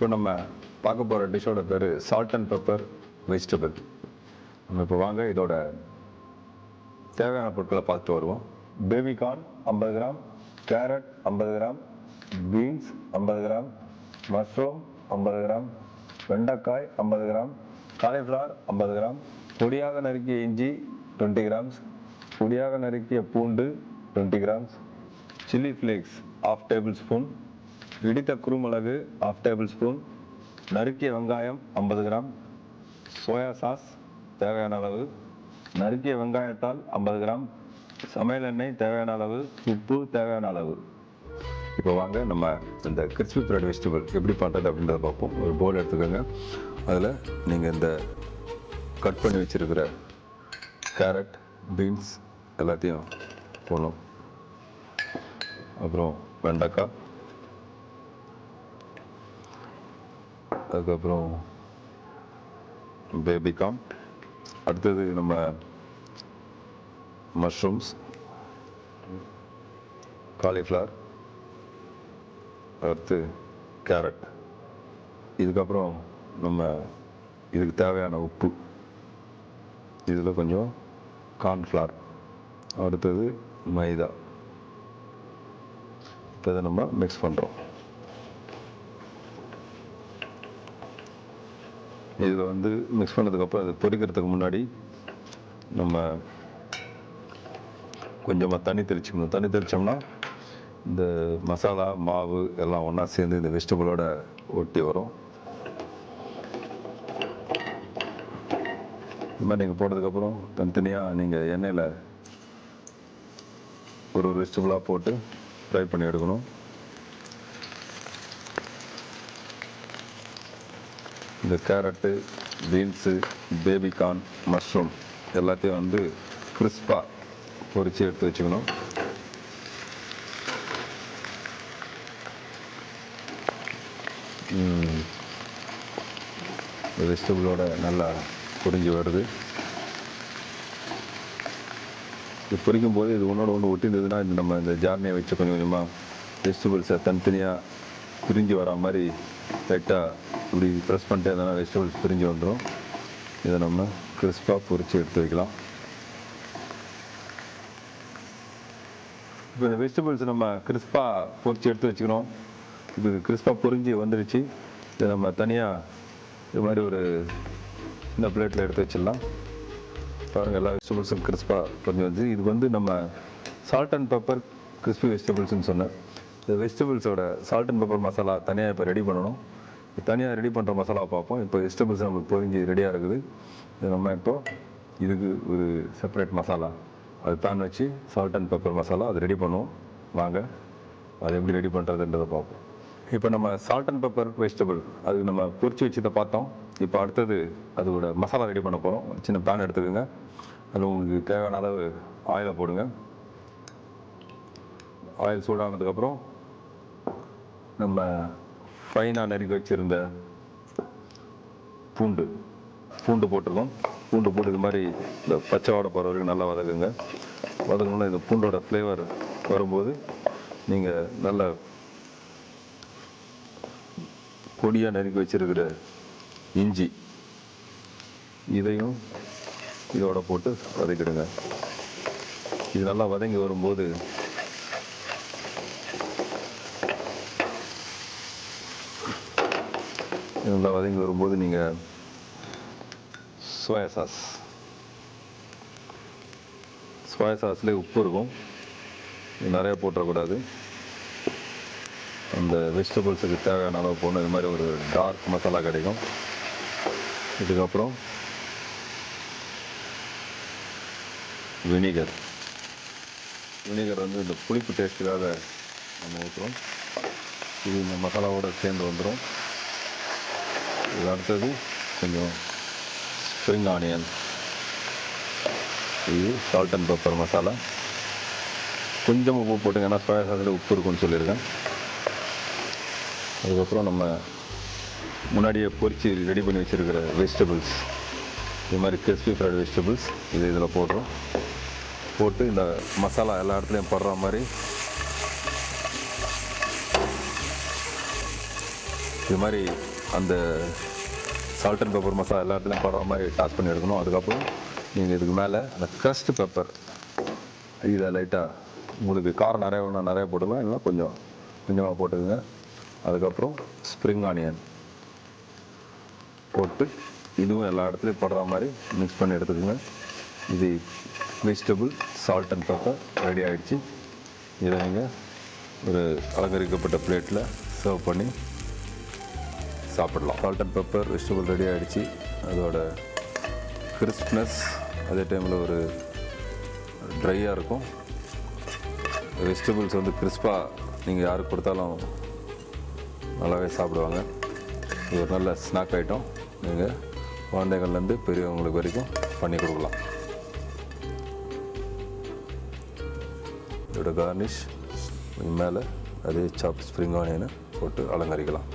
இப்போ நம்ம பார்க்க போகிற டிஷ்ஷோட பேர் சால்ட் அண்ட் பெப்பர் வெஜிடபிள் நம்ம இப்போ வாங்க இதோட தேவையான பொருட்களை பார்த்துட்டு வருவோம். பேபிகார்ன் ஐம்பது கிராம் கேரட் ஐம்பது கிராம் பீன்ஸ் ஐம்பது கிராம் மஷ்ரூம் ஐம்பது கிராம் வெண்டைக்காய் ஐம்பது கிராம் காலிஃப்ளவர் ஐம்பது கிராம் பொடியாக நறுக்கிய இஞ்சி டுவெண்ட்டி கிராம்ஸ் பொடியாக நறுக்கிய பூண்டு twenty grams chilli flakes half tablespoon இடித்த குறுமிளகு ஆஃப் டேபிள் ஸ்பூன் நறுக்கிய வெங்காயம் ஐம்பது கிராம். சோயா சாஸ் தேவையான அளவு. நறுக்கிய வெங்காயத்தால் ஐம்பது கிராம். சமையல் எண்ணெய் தேவையான அளவு. உப்பு தேவையான அளவு. இப்போ வாங்க நம்ம இந்த கிறிஸ்பி ப்ரெட் வெஜிடபிள் எப்படி பண்ணுறது அப்படின்றத பார்ப்போம். ஒரு போல் எடுத்துக்கோங்க. அதில் நீங்கள் இந்த கட் பண்ணி வச்சுருக்கிற கேரட் பீன்ஸ் எல்லாத்தையும் போடணும். அப்புறம் வெண்டைக்காய் அதுக்கப்புறம் பேபிகார்ன் அடுத்தது நம்ம மஷ்ரூம்ஸ் காலிஃப்ளவர் அடுத்து கேரட் இதுக்கப்புறம் நம்ம இதுக்கு தேவையான உப்பு. இதில் கொஞ்சம் கார்ன்ஃப்ளவர் அடுத்தது மைதா. இப்போ இதை நம்ம மிக்ஸ் பண்ணுறோம் இதில் வந்து மிக்ஸ் பண்ணதுக்கப்புறம் அது பொரிக்கிறதுக்கு முன்னாடி நம்ம கொஞ்சமாக தண்ணி தெளிச்சுக்கணும். தண்ணி தெளித்தோம்னா இந்த மசாலா மாவு எல்லாம் ஒன்றா சேர்ந்து இந்த வெஜிடபிளோட ஒட்டி வரும். இது மாதிரி நீங்கள் போட்டதுக்கப்புறம் தனித்தனியாக நீங்கள் எண்ணெயில் ஒரு ஒரு வெஜிடபிளாக போட்டு ஃப்ரை பண்ணி எடுக்கணும். இந்த கேரட்டு பீன்ஸு பேபிகார்ன் மஷ்ரூம் எல்லாத்தையும் வந்து கிறிஸ்பாக பொரித்து எடுத்து வச்சுக்கணும். வெஜிடபிளோட நல்லா பொறிஞ்சு வருது. இது பொரிக்கும் போது இது ஒன்றோட ஒன்று ஒட்டிருந்ததுன்னா இந்த நம்ம இந்த ஜார்னியை வச்சு கொஞ்சம் கொஞ்சமாக வெஜிடபிள்ஸை தனித்தனியாக பிரிஞ்சு வரா மாதிரி லைட்டாக இப்படி ப்ரெஸ் பண்ணிட்டே எதனா வெஜிடபிள்ஸ் பிரிஞ்சு வந்துடும் இதை நம்ம கிறிஸ்பாக பொரித்து எடுத்து வைக்கலாம். இப்போ இந்த வெஜிடபிள்ஸ் நம்ம கிறிஸ்பாக பொறிச்சு எடுத்து வச்சுக்கிறோம் இப்போ இது கிறிஸ்பாக பொறிஞ்சு வந்துடுச்சு இதை நம்ம தனியாக இது மாதிரி ஒரு இந்த பிளேட்டில் எடுத்து வச்சிடலாம். பாருங்கள் எல்லா வெஜிடபிள்ஸும் கிறிஸ்பாக பொறிஞ்சு வந்து இது வந்து நம்ம சால்ட் அண்ட் பெப்பர் கிறிஸ்பி வெஜிடபிள்ஸ்னு சொன்னேன். இந்த வெஜிடபிள்ஸோட சால்ட் அண்ட் பெப்பர் மசாலா தனியாக இப்போ ரெடி பண்ணணும். தனியாக ரெடி பண்ணுற மசாலா பார்ப்போம். இப்போ வெஜிடபிள்ஸ் நம்ம பொறிஞ்சு ரெடியாக இருக்குது. நம்ம இப்போ இதுக்கு ஒரு செப்பரேட் மசாலா. அது பேன் வச்சு சால்ட் அண்ட் பெப்பர் மசாலா அது ரெடி பண்ணுவோம். வாங்க. அது எப்படி ரெடி பண்ணுறதுன்றதை பார்ப்போம். இப்போ நம்ம சால்ட் அண்ட் பெப்பர் வெஜிடபிள் அது நம்ம பொறிச்சு வச்சதை பார்த்தோம். இப்போ அடுத்தது அதோட மசாலா ரெடி பண்ண போகிறோம் சின்ன பேன் எடுத்துக்கோங்க. அதில் உங்களுக்கு தேவையான அளவு ஆயிலை போடுங்க. ஆயில் சூடானதுக்கப்புறம் நம்ம ஃபைனாக நறுக்கி வச்சுருந்த பூண்டு. பூண்டு போட்டிருக்கோம். பூண்டு போட்டு இது மாதிரி இந்த பச்சை வாடை போகிற வரைக்கும் நல்லா வதக்குங்க. வதக்கணும்னா இந்த பூண்டோட ஃப்ளேவர் வரும்போது நீங்கள் நல்ல பொடியாக நறுக்கி வச்சிருக்கிற இஞ்சி இதையும் இதோட போட்டு வதக்கிடுங்க. இது நல்லா வதங்கி வரும்போது நல்லா வதங்கி வரும்போது நீங்கள் சோயா சாஸ் சோயா சாஸ்லேயே உப்பு இருக்கும். நிறையா நிறைய போட்டுறக்கூடாது. அந்த வெஜிடபிள்ஸுக்கு தேவையான அளவு போடணும். இது மாதிரி ஒரு டார்க் மசாலா கிடைக்கும். இதுக்கப்புறம் வினிகர் வினிகர் வந்து இந்த புளிப்பு டேஸ்ட்டுக்காக நம்ம ஊற்றுறோம் இது இந்த மசாலாவோடு சேர்ந்து வந்துடும் அடுத்தது கொஞ்சம் ஸ்ப்ரிங் ஆனியன் இது சால்ட் அண்ட் பெப்பர் மசாலா கொஞ்சம் உப்பு போட்டுங்க ஏன்னா சோயா சாஸில் உப்பு இருக்குன்னு சொல்லியிருக்கேன். அதுக்கப்புறம் நம்ம முன்னாடியே பொறிச்சு ரெடி பண்ணி வச்சுருக்கிற வெஜிடபிள்ஸ் இது மாதிரி கிறிஸ்பி ஃப்ரைட் வெஜிடபிள்ஸ் இது இதில் போடுறோம். போட்டு இந்த மசாலா எல்லா இடத்துலையும் படுற மாதிரி இது மாதிரி அந்த சால்ட் அண்ட் பெப்பர் மசாலா எல்லா இடத்துலையும் படுற மாதிரி டாஸ் பண்ணி எடுக்கணும். அதுக்கப்புறம் நீங்கள் இதுக்கு மேலே அந்த crushed பெப்பர் இதை லைட்டாக உங்களுக்கு காரம் நிறைய வேணும் நிறைய போட்டுக்கலாம். இல்லைன்னா கொஞ்சம் கொஞ்சமாக போட்டுக்கோங்க. அதுக்கப்புறம் ஸ்ப்ரிங் ஆனியன் போட்டு இதுவும் எல்லா இடத்துலையும் படுற மாதிரி மிக்ஸ் பண்ணி எடுத்துக்கோங்க. இது vegetable salt and pepper ready ஆகிடுச்சு இதை நீங்கள் ஒரு அலங்கரிக்கப்பட்ட பிளேட்டில் சர்வ் பண்ணி சாப்பிடலாம். Salt and pepper vegetable ready ஆகிடுச்சு அதோட கிறிஸ்ப்னஸ் அதே டைமில் ஒரு ட்ரையாக இருக்கும். வெஜிடபிள்ஸ் வந்து கிறிஸ்பாக நீங்கள் யாருக்கு கொடுத்தாலும் நல்லாவே சாப்பிடுவாங்க. இது ஒரு நல்ல ஸ்நாக் ஐட்டம் நீங்கள் குழந்தைகள்லேருந்து பெரியவங்களுக்கு வரைக்கும் பண்ணி கொடுக்கலாம். இதோட கார்னிஷ் மேலே அதே சாப் ஸ்ப்ரிங் ஆனியனை போட்டு அலங்கரிக்கலாம்.